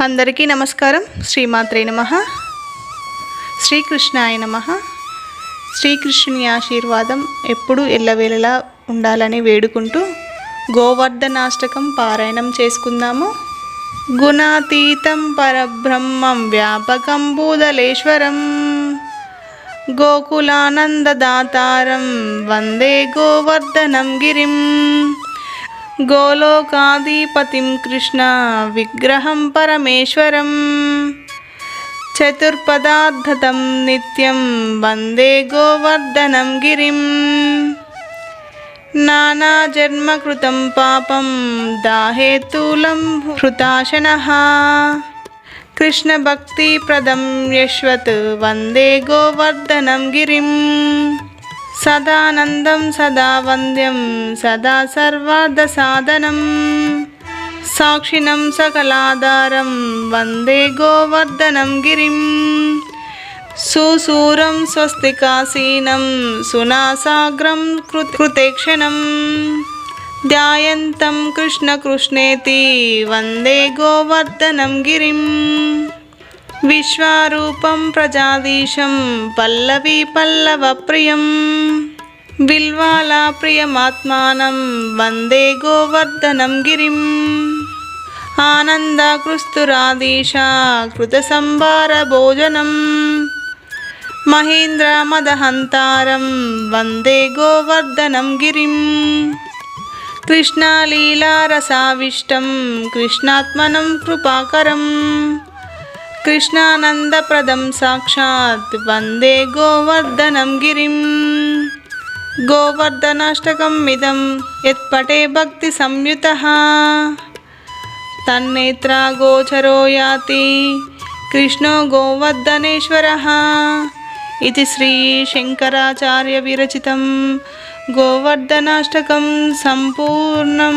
అందరికీ నమస్కారం. శ్రీమాత్రే నమ. శ్రీకృష్ణాయ నమ. శ్రీకృష్ణుని ఆశీర్వాదం ఎప్పుడు ఎల్లవేళలా ఉండాలని వేడుకుంటూ గోవర్ధనాష్టకం పారాయణం చేసుకుందాము. గుణాతీతం పరబ్రహ్మం వ్యాపకం భూదలేశ్వరం. గోకులానందదాతారం వందే గోవర్ధనం గిరిం. గోలోకాధిపతిం కృష్ణ విగ్రహం పరమేశ్వరం. చతుర్పదార్థతం నిత్యం వందే గోవర్ధనం గిరిం. నానాజన్మకృతం పాపం దాహేతూలం హృతాశన. కృష్ణభక్తిప్రదం యశ్వత్ వందే గోవర్ధనం గిరిం. సదానందం సదా వంద్యం సదా సర్వార్ధసాధనం సాక్షిణం సకలాధారం వందే గోవర్ధనం గిరిం. సుసూరం స్వస్తికాసీనం సునాసాగ్రం కృతేక్షణం. ధ్యాయంతం కృష్ణకృష్ణేతి వందే గోవర్ధనం గిరిం. విశ్వారూపం ప్రజాదీశం పల్లవి పల్లవ ప్రియం. బిల్వాలా ప్రియమాత్మానం వందే గోవర్ధనం గిరిం. ఆనందకృస్తురాదీశ కృత సంభార భోజనం. మహేంద్ర మదహంతారం వందే గోవర్ధనం గిరిం. కృష్ణలీలారసావిష్టం కృష్ణాత్మనం కృపాకరం. కృష్ణానందప్రదం సాక్షాత్ వందే గోవర్ధనం గిరిం. గోవర్ధనాష్టకం ఇదం యత్పటే భక్తి సంయుత. తన్నేత్రా గోచరో యాతి కృష్ణో గోవర్ధనేశ్వర. ఇది శ్రీ శంకరాచార్య విరచితం గోవర్ధనాష్టకం సంపూర్ణం.